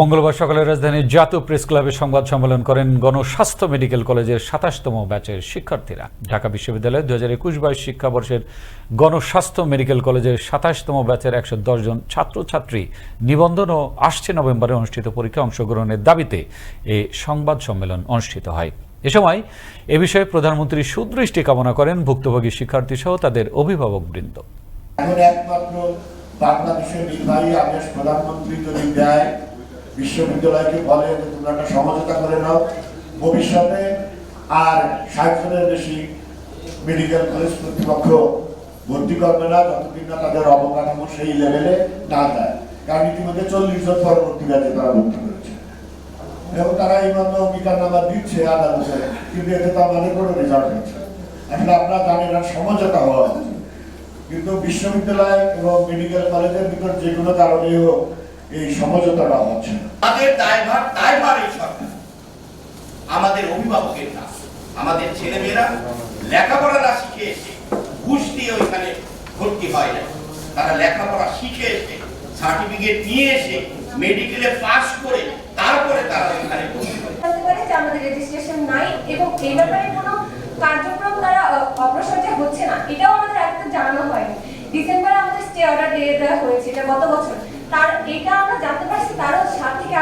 মঙ্গলবার সকালে রাজধানীর জাতীয় প্রেস ক্লাবে সংবাদ সম্মেলন করেন গণস্বাস্থ্য মেডিকেল কলেজের সাতাশতম ব্যাচের শিক্ষার্থীরা। ঢাকা বিশ্ববিদ্যালয়ের দু হাজার একুশ বাইশ শিক্ষাবর্ষের গণস্বাস্থ্য মেডিকেল কলেজের সাতাশতম ব্যাচের একশো দশজন ছাত্রছাত্রী নিবন্ধন ও আসছে নভেম্বরে অনুষ্ঠিত পরীক্ষায় অংশগ্রহণের দাবিতে এ সংবাদ সম্মেলন অনুষ্ঠিত হয়। এ সময় এ বিষয়ে প্রধানমন্ত্রী সুদৃষ্টি কামনা করেন ভুক্তভোগী শিক্ষার্থী সহ তাদের অভিভাবকবৃন্দ। একমাত্র নির্বাহী আদেশ প্রধানমন্ত্রী যদি দেয় বিশ্ববিদ্যালয়কে বলে যে তোমরা একটা সমঝোতা করে নাও ভবিষ্যতে। আর ষাট জনের বেশি মেডিকেল কলেজ কর্তৃপক্ষ ভর্তি করবে না, যতদিন না তাদের অবকাঠামো সেই লেভেলে না দেয় কারণ ইতিমধ্যে চল্লিশ জন পরবর্তী ব্যাচে তারা ভর্তি করেছে। এবং তারা এইভাবে অঙ্গীকার নাম্বার দিচ্ছে আদালতে কিন্তু এতে তো আমাদের কোনো রেজাল্ট হচ্ছে আসলে আপনারা জানেন আর সমঝোতা হওয়া। কিন্তু বিশ্ববিদ্যালয় এবং মেডিকেল কলেজের ভিতর যে কোনো কারণেই হোক এই সমঝোতাটা হচ্ছে না। তাদের দায়ভার দায়ভার এই সরকার। আমাদের অভিভাবকের কাজ। আমাদের ছেলেমেয়েরা লেখাপড়া না শিখে এসে ঘুষ দিয়ে ওইখানে ভর্তি হয় না। তারা লেখাপড়া শিখে এসে সার্টিফিকেট নিয়ে এসে মেডিকেলে পাস করে তারপরে তারা ওইখানে ভর্তি হয়। জানতে পারে যে আমাদের রেজিস্ট্রেশন নাই এবং এই ব্যাপারে কোনো কার্যক্রম তারা অগ্রসর যে হচ্ছে না। এটাও আমাদের এখন জানানো হয়নি। ডিসেম্বরে আমাদের স্টে অর্ডার দিয়ে দেওয়া হয়েছে এটা গত বছর। তার এটা আমরা জানতে পারছি তারও পরে